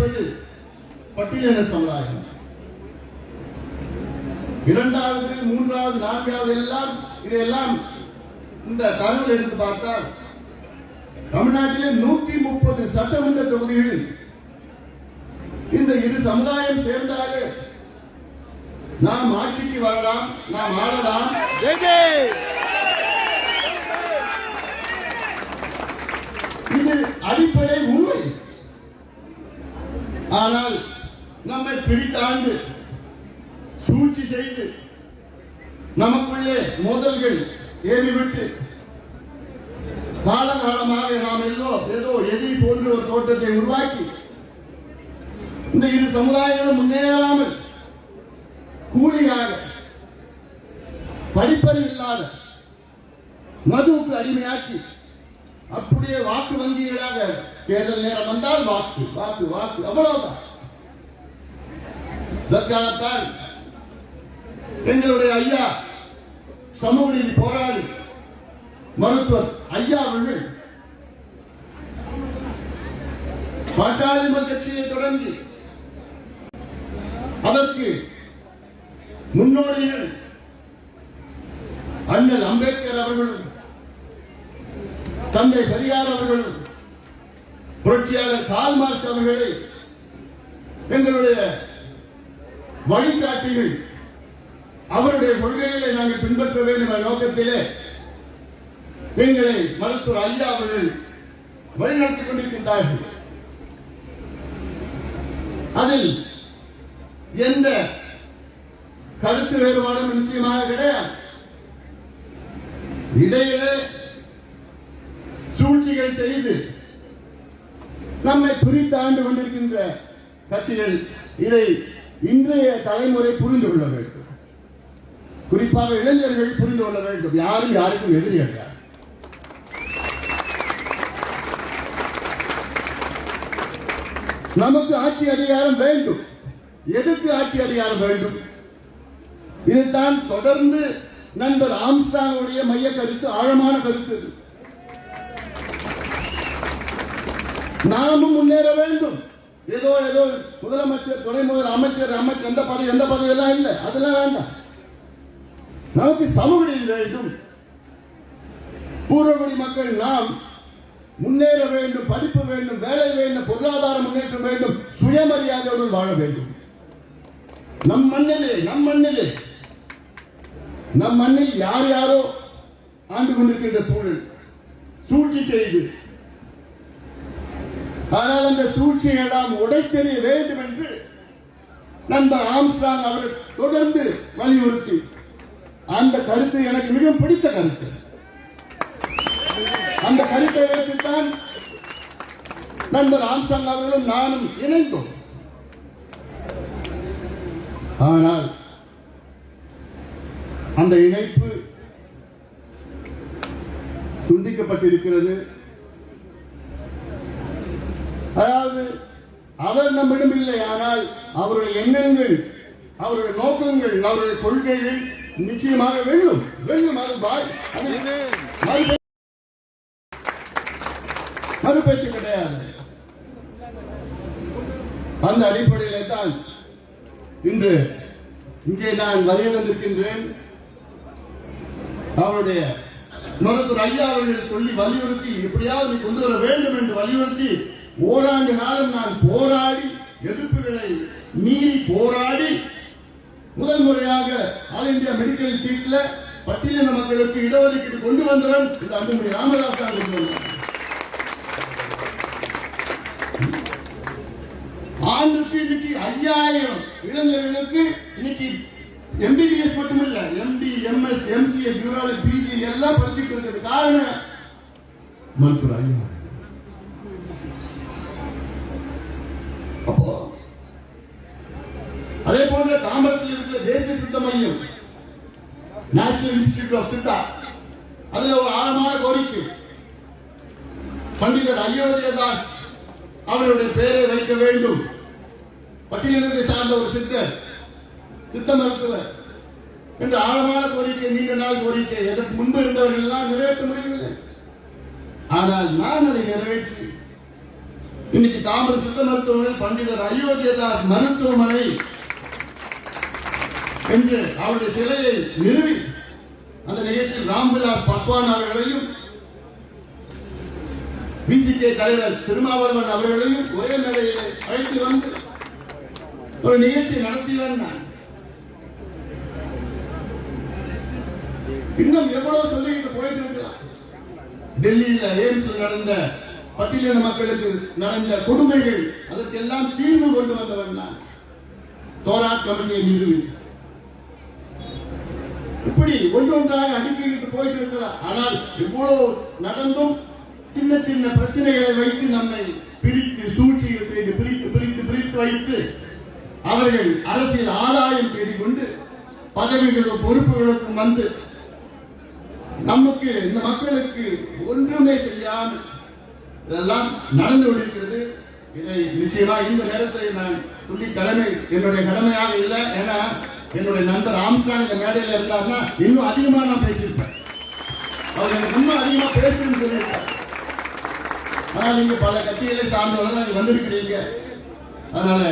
படிப்பது பட்டியலின சமுதாயம். இரண்டாவது மூன்றாவது நான்காவது எல்லாம் இதையெல்லாம் இந்த தகவல் எடுத்து பார்த்தால் தமிழ்நாட்டிலே நூத்தி முப்பது சட்டமன்ற தொகுதிகளில் இந்த இரு சமுதாயம் சேர்ந்தாக நாம் ஆட்சிக்கு வரலாம் நாம் ஆளலாம் இது அடிப்படை உண்மை ஆனால் நம்மை பிரித்தாண்டு சூழ்ச்சி செய்து நமக்குள்ளே மோதல்கள் ஏறிவிட்டு காலகாலமாக நாம் எல்லோ ஏதோ எதிரி போன்ற ஒரு தோட்டத்தை உருவாக்கி இந்த இரு சமுதாயங்களும் முன்னேறாமல் கூலியாக படிப்பறி இல்லாத மதுவுக்கு அடிமையாக்கி அப்படியே வாக்கு வங்கிகளாக தேர்தல் நேரம் வந்தால் வாக்கு வாக்கு வாக்கு அவ்வளவுதான். இதற்காகத்தான் எங்களுடைய ஐயா சமூக நீதி போராளி மருத்துவர் ஐயா அவர்கள் பாட்டாளி கட்சியை தொடங்கி அதற்கு முன்னோடிகள் அண்ணல் அம்பேத்கர் அவர்கள் தந்தை பெரியார் அவர்கள் புரட்சியாளர் கால் அவர்களை எங்களுடைய வழிகாட்டிகள். அவருடைய கொள்கைகளை நாங்கள் பின்பற்ற வேண்டும் என்ற நோக்கத்திலே எங்களை மருத்துவர் ஐயா அவர்கள் வழிநடத்திக் கொண்டிருக்கின்றார்கள். அதில் எந்த கருத்து வேறுபாடும் நிச்சயமாக கிடையாது. இடையிலே சூழ்ச்சிகள் செய்து நம்மை பிரித்தாண்டு கொண்டிருக்கின்ற கட்சிகள் இதை இன்றைய தலைமுறை புரிந்து கொள்ள வேண்டும். குறிப்பாக இளைஞர்கள் புரிந்து கொள்ள வேண்டும். யாரும் யாருக்கும் எதிரி அல்ல. நமக்கு ஆட்சி அதிகாரம் வேண்டும். எதுக்கு ஆட்சி அதிகாரம் வேண்டும்? இதுதான் தொடர்ந்து நண்பர் ஆம்ஸ்டாங்குடைய மைய கருத்து ஆழமான கருத்து இது. நாமும் முன்னேற வேண்டும். ஏதோ ஏதோ முதலமைச்சர் துணை முதல் அமைச்சர் அமைச்சர் எந்த பதவி எந்த பதவி எல்லாம் இல்லை. அதெல்லாம் வேண்டாம். நமக்கு சமூக நீதி வேண்டும். பூர்வகுடி மக்கள் நாம் முன்னேற வேண்டும் படிப்பு வேண்டும் வேலை வேண்டும் பொருளாதார முன்னேற்றம் வேண்டும் சுயமரியாதையுடன் வாழ வேண்டும். நம் மண்ணிலே நம் மண்ணிலே நம் மண்ணில் யார் யாரோ ஆண்டு கொண்டிருக்கின்ற சூழல் சூழ்ச்சி செய்து ஆனால் அந்த சூழ்ச்சியை நாம் உடைத்தெறிய வேண்டும் என்று நண்பர் ஆம்ஸ்டாங் அவர் தொடர்ந்து வலியுறுத்தி. அந்த கருத்து எனக்கு மிகவும் பிடித்த கருத்து. அந்த கருத்தை வைத்துத்தான் நண்பர் ஆம்ஸ்டாங் அவர்களும் நானும் இணைந்தோம். ஆனால் அந்த இணைப்பு துண்டிக்கப்பட்டிருக்கிறது. அதாவது அவர் நம்மிடம் இல்லை ஆனால் அவருடைய எண்ணங்கள் அவருடைய நோக்கங்கள் அவருடைய கொள்கைகள் நிச்சயமாக வெல்லும் வெல்லும் அது மறுபேச்சு கிடையாது. அந்த அடிப்படையிலே தான் இன்று இங்கே நான் வந்திருக்கின்றேன் அவருடைய மருத்துவர் ஐயா அவர்கள் சொல்லி வலியுறுத்தி எப்படியாவது கொண்டு வர வேண்டும் என்று வலியுறுத்தி ஓராண்டு காலம் நான் போராடி எதிர்ப்புகளை மீறி போராடி முதல் முறையாக ஆல் இந்தியா மெடிக்கல் சீட்ல பட்டியலின மக்களுக்கு இடஒதுக்கீடு கொண்டு வந்தவன் இந்த அன்புமணி ராமதாஸ் தான் ஆண்டுக்கு இன்னைக்கு ஐயாயிரம் இளைஞர்களுக்கு இன்னைக்கு எம்பிபிஎஸ் மட்டும் எம்பி எம்எஸ் எம்சிஎஸ் பிஜி எல்லாம் படிச்சுட்டு இருக்கிறது காரணம் மருத்துவர் ஐயா. அதே போன்ற தாம்பரத்தில் இருக்கிற தேசிய சித்த மையம் நேஷனல் இன்ஸ்டிடியூட் ஆஃப் சித்தா அதுல ஒரு ஆழமான கோரிக்கை. பண்டிதர் அயோத்தியதாஸ் அவருடைய பெயரை வைக்க வேண்டும். பட்டியலத்தை சார்ந்த ஒரு சித்தர் சித்த மருத்துவர் என்ற ஆழமான கோரிக்கை நீண்ட நாள் கோரிக்கை. எதற்கு முன்பு இருந்தவர்கள் எல்லாம் நிறைவேற்ற முடியவில்லை. ஆனால் நான் அதை நிறைவேற்றி இன்னைக்கு தாமிர சித்த மருத்துவமனை பண்டிதர் அயோத்தியதாஸ் மருத்துவமனை என்று அவருடைய சிலையை நிறுவி அந்த நிகழ்ச்சியில் ராம்விலாஸ் பஸ்வான் அவர்களையும் பிசிகே தலைவர் திருமாவளவன் அவர்களையும் ஒரே மேடையில் அழைத்து வந்து ஒரு நிகழ்ச்சி நடத்தி நான். இன்னும் எவ்வளவு சொல்லிக்கிட்டு போயிட்டு இருக்கலாம் டெல்லியில எய்ம்ஸில் நடந்த பட்டியலின மக்களுக்கு நடந்த கொடுமைகள் அதற்கெல்லாம் தீர்வு கொண்டு வந்தவன் நான். தோரா கமிட்டியை நிறுவி. இப்படி ஒன்றொன்றாக அடுக்கிட்டு போயிட்டு இருக்கலாம் ஆனால் இவ்வளவு நடந்தும் சின்ன சின்ன பிரச்சனைகளை வைத்து நம்மை பிரித்து சூழ்ச்சிகள் செய்து பிரித்து பிரித்து பிரித்து வைத்து அவர்கள் அரசியல் ஆதாயம் தேடிக்கொண்டு பதவிகளும் பொறுப்புகளுக்கும் வந்து நமக்கு இந்த மக்களுக்கு ஒன்றுமே செய்யாமல் இதெல்லாம் நடந்து கொண்டிருக்கிறது. இதை நிச்சயமா இந்த நேரத்தில் நான் சொல்லி கடமை என்னுடைய கடமையாக இல்லை. ஏன்னா என்னுடைய நண்பர் ஆம்ஸ்டாங் இந்த மேடையில் இருந்தார்னா இன்னும் அதிகமா நான் பேசியிருப்பேன். அவர் எனக்கு இன்னும் அதிகமா பேசணும்னு சொல்லியிருக்கார். ஆனால் நீங்க பல கட்சிகளை சார்ந்தவர்கள் நீங்கள் வந்திருக்கிறீங்க. அதனால